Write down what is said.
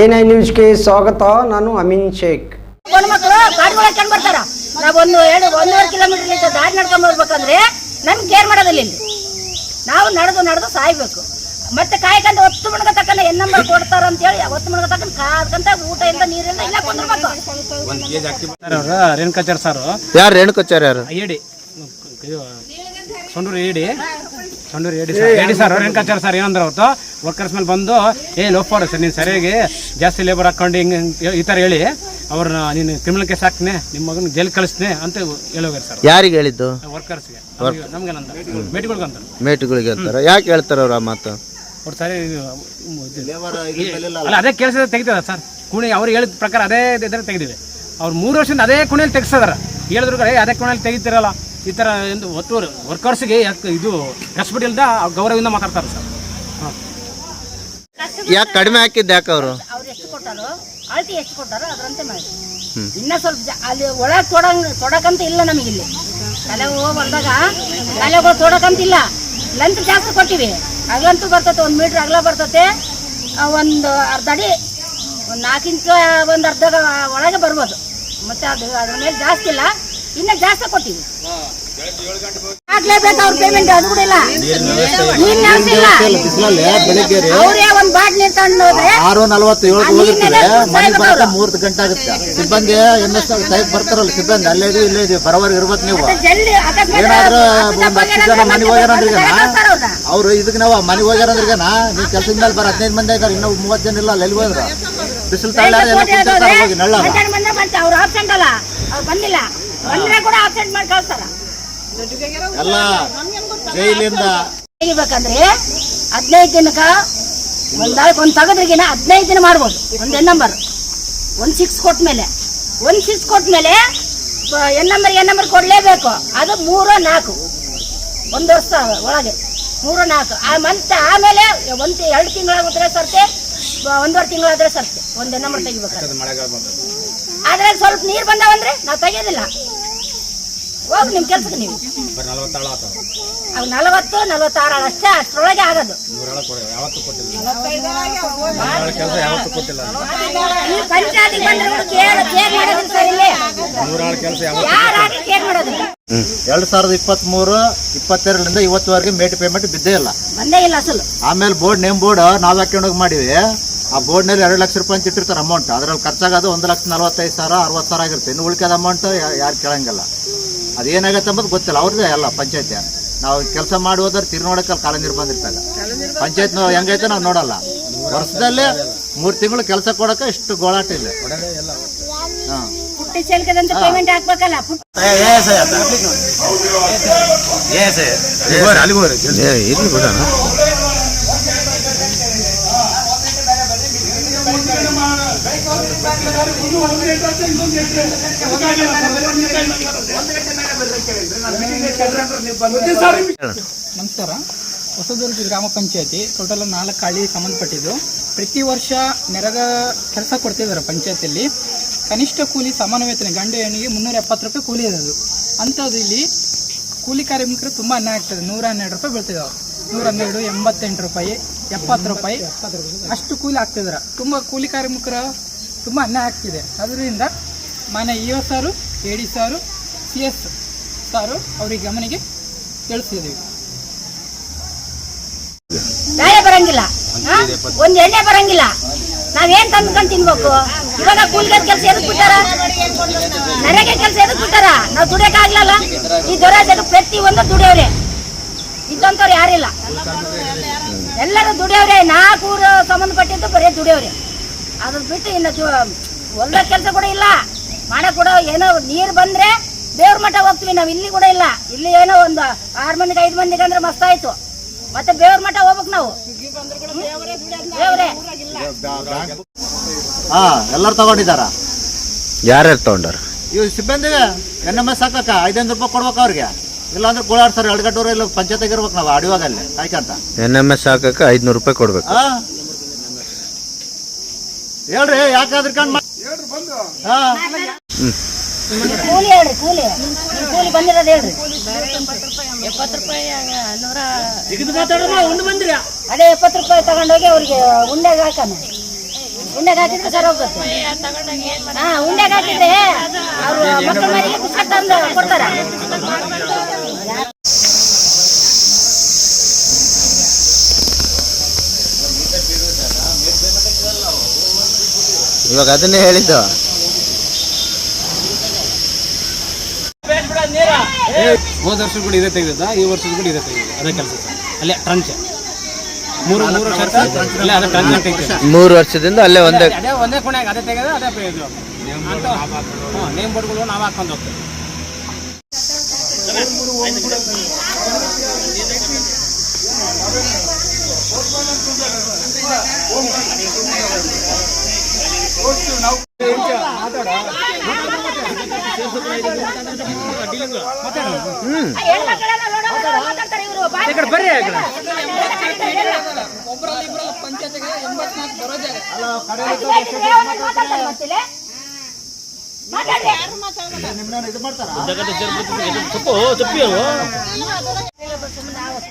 N I ನ್ಯೂಸ್ಗೆ ಸ್ವಾಗತ ನಾನು ಅಮೀನ್ ಶೇಖ್. ಗಂಡು ಮಕ್ಕಳು ಗಾಡಿ ಹಾಕೊಂಡು ಬರ್ತಾರ? ನಾವು ಒಂದು ಎರಡು ಒಂದೂವರೆ ಕಿಲೋಮೀಟರ್ ನಿಂತ ದಾರಿ ನಡ್ಕೊಂಡ್ ಬರ್ಬೇಕಂದ್ರೆ ನಮ್ಗೆ ಕೇರ್ ಮಾಡೋದಿಲ್ಲ ಇಲ್ಲಿ. ನಾವು ನಡೆದು ನಡೆದು ಸಾಯ್ಬೇಕು. ಮತ್ತೆ ಕಾಯ್ಕಂತ ಒತ್ತು ಮುಣಗ ತಕ್ಕಂತ ಎನ್ ನಂಬರ್ ಕೊಡ್ತಾರ ಅಂತ ಹೇಳಿ ಒತ್ತು ಮುಣಗ ತಕ್ಕ ಕಾದ್ಕಂತ ಊಟ ಇಲ್ಲ ನೀರಿಲ್ಲ ಇಲ್ಲ ಕುಂದಿರ್ಬೇಕು ರೇಣುಕಾಚಾರ್ಯ ಸರ್. ಯಾರು ರೇಣುಕಾಚಾರ್ಯ ಯಾರು? ಏಡಿ ಇದು ಸೊಂಡೂರು ಏಡಿ ಸೊಂಡೂರು ಹೇಳಿ ಸರ್ ಹೇಳಿ ಸರ್ ರೇಣುಕಾಚಾರ್ಯ ಸರ್ ಏನಂದ್ರೆ ಅವತ್ತು? ವರ್ಕರ್ಸ್ ಮೇಲೆ ಬಂದು ಏ ಲೋಪಾಡು ಸರ್ ನೀನು ಸರಿಯಾಗಿ ಜಾಸ್ತಿ ಲೇಬರ್ ಹಾಕೊಂಡು ಹಿಂಗೆ ಈ ಥರ ಹೇಳಿ. ಅವ್ರನ್ನ ನೀನು ಕ್ರಿಮಿನಲ್ ಕೇಸ್ ಹಾಕ್ತೀನಿ ನಿಮ್ಮ ಮಗನ ಜೈಲ್ ಕಳಿಸ್ತೀನಿ ಅಂತ ಹೇಳೋಗ್ಯಾರ ಸರ್ ಯಾರಿಗೆ ಹೇಳಿದ್ದು? ವರ್ಕರ್ಸ್ಗೆ ನಮ್ಗೇನಂತ ಮೇಟಿಗಳ್ಗಂತ. ಮೇಟ್ಗಳಿಗೆ ಅಂತಾರ. ಯಾಕೆ ಹೇಳ್ತಾರೆ ಅವ್ರ ಆ ಮಾತು? ಅವ್ರು ಸರಿ ಅಲ್ಲ. ಅದೇ ಕೆಲಸ ತೆಗಿತದ ಸರ್ ಕುಣಿ ಅವ್ರು ಹೇಳಿದ ಪ್ರಕಾರ ಅದೇ ಇದ್ರೆ ತೆಗೆದಿದೆ ಅವ್ರು ಮೂರು ವರ್ಷದಿಂದ ಅದೇ ಕುಣಿಯಲ್ಲಿ ತೆಗಿಸದಾರ ಹೇಳಿದ್ರು ಅದೇ ಕುಣಿಯಲ್ಲಿ ತೆಗಿತಿರಲ್ಲ? ಈ ಥರ ಒಂದು ಒಟ್ಟು ವರ್ಕರ್ಸ್ಗೆ ಇದು ರೆಸ್ಪೆಕ್ಟ್ ಇಲ್ದ ಗೌರವದಿಂದ ಮಾತಾಡ್ತಾರೆ ಸರ್. ಯಾಕೆ ಕಡಿಮೆ ಹಾಕಿದ್ದು ಯಾಕೆ ಅವರು? ಅವ್ರು ಎಷ್ಟು ಕೊಟ್ಟಾರೋ ಅಳತಿ ಎಷ್ಟು ಕೊಟ್ಟಾರೋ ಅದರಂತೆ ಮಾಡಿ. ಇನ್ನ ಸ್ವಲ್ಪ ಜಾ- ಅಲ್ಲಿ ಒಳಗೆ ತೊಡಂಗ್ ತೊಡಕಂತ ಇಲ್ಲ ನಮಗೆ ಇಲ್ಲಿ. ತಲೆ ಹೋಗಿ ಬಂದಾಗ ತಲೆಗಳು ತೊಡಕಂತ ಇಲ್ಲ. ಲೆಂತ್ ಜಾಸ್ತಿ ಕೊಟ್ಟಿವಿ. ಅಗಲಂತೂ ಬರ್ತತೆ ಒಂದು ಮೀಟ್ರ್ ಅಗಲ ಬರ್ತತೆ ಒಂದು ಅರ್ಧ ಅಡಿ ಒಂದು ನಾಲ್ಕು ಇಂಚು ಒಂದು ಅರ್ಧ ಒಳಗೆ ಬರ್ಬೋದು. ಮತ್ತೆ ಅದು ಅದ್ರ ಮೇಲೆ ಜಾಸ್ತಿ ಇಲ್ಲ. ಇನ್ನ ಜಾಸ್ತಿ ಕೊಟ್ಟಿವಿ. ಹಾಕ್ಲೇಬೇಕು ಅವ್ರ ಪೇಮೆಂಟ್ ಅದು ಕೂಡ ಇಲ್ಲ. ನೀರಿನ ವ್ಯವಸ್ಥೆ ಇಲ್ಲ ಬೆಳಿಗ್ಗೆ ಅವರೇ ಒಂದ್ ಹೋದ್ರೆ ಆರು ನಲವತ್ತು ಏಳು ಆ ಹೋಗಿರ್ತೀವಿ ನೀರ್ನೆಲ್ಲ ಮನೆಗೆ ಬರಕ್ಕೆ ಗಂಟೆ ಆಗುತ್ತೆ. ಸಿಬ್ಬಂದಿ ಎನ್ ಎಸ್ ಟೈಪ್ ಬರ್ತಾರಲ್ಲ ಸಿಬ್ಬಂದಿ ಅಲ್ಲೇ ಇಲ್ಲೇ ಇದೆ ಬರೋವರೆಗೆ ಇರ್ಬೇಕು ನೀವು. ಜಲ್ದಿ ಅಕಸ್ಮಾತ್ ಏನಾದ್ರೂ ಒಂದ್ ಹತ್ತು ಜನ ಮನೆ ಮನೆಗೆ ಹೋಗ್ಯಾರಂದ್ರೆ ಈಗ ಕಳ್ಸ್ತಾರ್ ಅವ್ರ್ನ. ಅವ್ರು. ಇದಕ್ಕೆ ನಾವು ಮನೆಗೆ ಹೋಗ್ಯಾರಂದ್ರಿಗನ ನೀವು ಕೆಲಸದ ಮೇಲೆ ಬರ ಹದಿನೈದು ಮಂದಿ ಇದ್ದಾರೆ ಇನ್ನೂ ಮೂವತ್ತು ಜನ ಇಲ್ಲ ಅಲ್ಲಿ ಎಲ್ಲಿ ಹೋದ್ರ? ಬಿಸಿಲು ತಳ್ಳಾರ ಎಲ್ಲ ಕುಂತಿರ್ತಾರೆ ಹೋಗಿ ನಳ್ಳ ಮಧ್ಯಾಹ್ನ ಬಂದ್ರೆ ಬಂತು ಅವ್ರು ಆಬ್ಸೆಂಟ್ ಅಲ್ಲ. ಅವ್ರು ಬಂದಿಲ್ಲ. ಬಂದ್ರೆ ಕೂಡ ಆಬ್ಸೆಂಟ್ ಮಾಡಿ ಕಳ್ಸ್ತಾರ. ಎಲ್ಲ ಜೈಲಿಂದ ತೆಗಿಬೇಕಂದ್ರೆ ಹದಿನೈದು ದಿನಕ್ಕ ಒಂದ್ ಒಂದ್ ತಗದ್ರಿಗಿನ ಹದಿನೈದು ದಿನ ಮಾಡ್ಬೋದು. ಒಂದ್ ಎನ್ ನಂಬರ್ ಒಂದ್ ಸಿಕ್ಸ್ ಕೊಟ್ಟ ಮೇಲೆ. ಒಂದ್ ಸಿಕ್ಸ್ ಕೊಟ್ಟ ಮೇಲೆ ಎನ್ ನಂಬರ್ ಎನ್ ನಂಬರ್ ಕೊಡ್ಲೇಬೇಕು. ಅದು ಮೂರು ನಾಲ್ಕು. ಒಂದು ವರ್ಷ ಒಳಗೆ. ಮೂರು ನಾಲ್ಕು. ಆ ಮಂತ್ ಆಮೇಲೆ ಒಂದು ಎರಡು ತಿಂಗಳಾಗಿದ್ರೆ ಸರ್ತೆ ಒಂದೂವರೆ ತಿಂಗಳಾದ್ರೆ ಸರ್ತೆ. ಒಂದು ನಂಬರ್ ತೆಗಿಬೇಕು ಅದ್ರಾಗ ಸ್ವಲ್ಪ ನೀರು ಬಂದಾವಂದ್ರೆ ನಾವು ತೆಗಿಯೋದಿಲ್ಲ ಹೋಗಿ ನಿಮ್ಮ ಕೆಲ್ಸಕ್ಕೆ ನೀವು. ಅವ್ ನಲವತ್ತು ನಲವತ್ತಾರು ಅಷ್ಟೇ ಅಷ್ಟರೊಳಗೆ ಆಗೋದು. ಈ ಪಂಚಾಯತಿ ಬಂದ್ರೆ ಕೂಡ ಕೇರ್ ಕೇರ್ ಮಾಡೋದಿಲ್ಲ ಸರ್ ಇಲ್ಲಿ. ಕೇರ್ ಮಾಡೋದಿಲ್ಲ ಎರಡ್ ಸಾವಿರದ ಇಪ್ಪತ್ತ್ ಮೂರು ಇಪ್ಪತ್ತೆರಡರಿಂದ ಇವತ್ತುವರೆಗೆ ಮೇಟ್ ಪೇಮೆಂಟ್ ಬಿದ್ದೇ ಇಲ್ಲ. ಬಂದೇ ಇಲ್ಲ ಅಸಲು. ಆಮೇಲೆ ಬೋರ್ಡ್ ನೇಮ್ ಬೋರ್ಡ್ ನಾವ್ ಹಾಕೊಂಡೋಗಿ ಮಾಡಿವಿ. ಆ ಬೋರ್ಡ್ನಲ್ಲಿ ಎರಡು ಲಕ್ಷ ರೂಪಾಯಿ ಅಂತ ಇಟ್ಟಿರ್ತಾರೆ ಅಮೌಂಟ್ ಅದ್ರಲ್ಲಿ ಖರ್ಚಾಗೋದು ಒಂದು ಲಕ್ಷ ನಲವತ್ತೈದು ಸಾವಿರ ಅರವತ್ತು ಸಾವಿರ ಆಗಿರುತ್ತೆ. ಇನ್ನು ಉಳಿಕೆದ ಅಮೌಂಟ್ ಯಾರು ಕೇಳಂಗಿಲ್ಲ. ಅದೇನಾಗತ್ತೆ ಅಂಬುದು ಗೊತ್ತಿಲ್ಲ. ಅವ್ರದ್ದೇ ಅಲ್ಲ ಪಂಚಾಯತಿ. ನಾವು ಕೆಲಸ ಮಾಡುವುದ್ರೆ ತಿರು ನೋಡಕ್ಕೆ ಕಾಲ ನೀರು ಬಂದಿರ್ತಾಗ. ಪಂಚಾಯತ್ ಹೆಂಗೈತೆ ನಾವು ನೋಡಲ್ಲ. ವರ್ಷದಲ್ಲೇ ಮೂರು ತಿಂಗಳು ಕೆಲಸ ಕೊಡಕ ಇಷ್ಟು ಗೋಳಾಟ ಇಲ್ಲ. ಹಾಂ. ಇರ್ಲಿ ಬಿಡೋಣ. ನಮಸ್ಕಾರ. ಹೊಸದುರ್ಗ ಗ್ರಾಮ ಪಂಚಾಯತಿ ಟೋಟಲ್ ನಾಲ್ಕು ಹಳ್ಳಿಗೆ ಸಂಬಂಧಪಟ್ಟಿದ್ದು. ಪ್ರತಿ ವರ್ಷ ನೆರಗ ಕೆಲಸ ಕೊಡ್ತಿದ್ದಾರೆ ಪಂಚಾಯತಿಯಲ್ಲಿ. ಕನಿಷ್ಠ ಕೂಲಿ ಸಮಾನ ವೇತನ, ಗಂಡು ಹೆಣ್ಣಿಗೆ ಮುನ್ನೂರ ಎಪ್ಪತ್ತು ರೂಪಾಯಿ ಕೂಲಿ ಇರೋದು. ಅಂಥದ್ದು ಇಲ್ಲಿ ಕೂಲಿ ಕಾರ್ಮಿಕರು ತುಂಬ ಅನ್ಯಾಯ ಆಗ್ತದೆ ನೂರ ಹನ್ನೆರಡು ರೂಪಾಯಿ ಬೀಳ್ತಿದಾವೆ. ನೂರ ಹನ್ನೆರಡು, ಎಂಬತ್ತೆಂಟು ರೂಪಾಯಿ, ಎಪ್ಪತ್ತು ರೂಪಾಯಿ. ಅಷ್ಟು ಕೂಲಿ ಆಗ್ತಿದ್ದಾರೆ ತುಂಬ ಕೂಲಿ ಕಾರ್ಮಿಕರ ತುಂಬ ಅನ್ನ ಆಗ್ತಿದೆ. ಅದರಿಂದ ಮಾನ್ಯ E O sir, A D sir, C S sir ಅವ್ರಿಗೆ ಗಮನಿಗೆ ತಿಳಿಸಿದ್ದೀವಿ. ಬೇಳೆ ಬರಂಗಿಲ್ಲ? ಒಂದ್ ಎಣ್ಣೆ ಬರಂಗಿಲ್ಲ. ನಾವೇನ್ ತಂದ್ಕೊಂಡ್ ತಿನ್ಬೇಕು? ಇವಾಗ ಕೂಲಿಗೆ ಕೆಲಸ ಎದಕ್ ಬಿಟ್ಟಾರ ನನಗೆ ಕೆಲಸ ಎದಕ್ ಬಿಟ್ಟಾರ ನಾವ್ ದುಡಿಯಕ್ ಆಗ್ಲಲ್ಲ? ಈ ದೊರಾಜಾಗ ಪ್ರತಿ ಒಂದು ದುಡಿಯವ್ರೆ. ಇದ್ದಂತವ್ರು ಯಾರಿಲ್ಲ. ಎಲ್ಲರೂ ದುಡಿಯವ್ರೆ, ನಾಲ್ಕೂರು ಸಂಬಂಧಪಟ್ಟಿದ್ದು ಬರೀ ದುಡಿಯವ್ರೆ. ಅದ್ರ ಬಿಟ್ಟು ಇನ್ನು ಹೊಲ್ದ ಕೆಲಸ ಕೂಡ ಇಲ್ಲ. ಮಾಡ ಕೂಡ ಏನೋ ನೀರ್ ಬಂದ್ರೆ ದೇವ್ರ ಮಠ ಹೋಗ್ತೀವಿ ನಾವು ಇಲ್ಲಿ ಕೂಡ ಇಲ್ಲ. ಇಲ್ಲಿ ಏನೋ ಒಂದು ಆರು ಮಂದಿಗೆ ಐದು ಮಂದಿಗೆ ಅಂದ್ರೆ ಮಸ್ತ್ ಆಯ್ತು. ಮತ್ತೆ ದೇವ್ರ ಮಠ ಹೋಗ್ಬೇಕು ನಾವು. ದೇವ್ರೆ. ಹಾಂ ಎಲ್ಲರೂ ತಗೊಂಡಿದಾರ ಯಾರ್ಯಾರು ತಗೊಂಡಾರ? ಇವ್ ಸಿಬ್ಬಂದಿಗೆ ಎನ್ ಎಂ ಎಸ್ ಹಾಕಕ್ಕ ಐದೈದು ರೂಪಾಯಿ ಕೊಡ್ಬೇಕು ಅವ್ರಿಗೆ. ಇಲ್ಲಾಂದ್ರೆ ಗೋಳಾಡ್ತಾರೆ ಎರಡು ಗಂಟೆ ಇಲ್ಲ ಪಂಚಾಯತ್ ಇರ್ಬೇಕು ನಾವು ಅಡಿವಾಗ ಅಲ್ಲಿ ಕಾಯ್ಕಂತ. ಎನ್ ಎಂ ಎಸ್ ಹಾಕಕ್ಕೆ ಐದ್ನೂರು ರೂಪಾಯಿ ಕೊಡ್ಬೇಕು? ಹೇಳ್ರಿ ಯಾಕಾದ್ರ ಕಣ್ ಹಾ. ಕೂಲಿ ಹೇಳ್ರಿ ಕೂಲಿ. ನಿಮ್ ಕೂಲಿ ಬಂದಿರೋದು ಹೇಳ್ರಿ. ಎಪ್ಪತ್ತು ರೂಪಾಯಿ ನೂರ ಅದೇ ಎಪ್ಪತ್ತು ರೂಪಾಯಿ ತಗೊಂಡೋಗಿ ಅವ್ರಿಗೆ ಉಂಡೆಗೆ ಹಾಕೋಣ. ಉಂಡೆಗೆ ಹಾಕಿದ್ರೆ ಸರ್ ಹೋಗುತ್ತೆ ಹಾ ಉಂಡೆಗೆ ಹಾಕಿದ್ರೆ ಅವರು ಮಕ್ಕಳ ಮನೆಗೆ ಪುಸ್ತಕ ತಂದು ಕೊಡ್ತಾರ. ಇವಾಗ ಅದನ್ನೇ ಹೇಳಿದ್ದು. ಹೋದ ವರ್ಷ ಕೂಡ ಇದೇ ತೆಗೆದ ಈ ವರ್ಷದ ಕೂಡ ಇದೇ ತೆಗೆದ ಅದೇ ಕೆಲಸ ಸರ್. ಅಲ್ಲೇ ಟ್ರಂಚ್ ಮೂರು ಮೂರು ವರ್ಷ ಆಯ್ತು. ಅಲ್ಲೇ ಅದೇ ಟ್ರಂಚ್ ತೆಗ್ದು ಮೂರು ವರ್ಷದಿಂದ ಅಲ್ಲೇ ಒಂದೇ ಅದೇ ಒಂದೇ ಕೊನೆಗೆ ಅದೇ ತೆಗೆದ ಅದೇ ಇದು ನೇಮ್ ಬೋರ್ಡ್ಗಳು ನಾವು ಹಾಕೊಂಡು ಹೋಗ್ತೀವಿ. ಇವರು ಬರ್ರಿ ಒಬ್ಬರಲ್ಲಿ ಇಬ್ಬರಲ್ಲ ಪಂಚಾಯತಿಗೆ ಎಂಬತ್ನಾಲ್ಕು ಮಾತಾಡ್ರಿ ಮಾಡ್ತಾರ ಸುಮ್ಮನೆ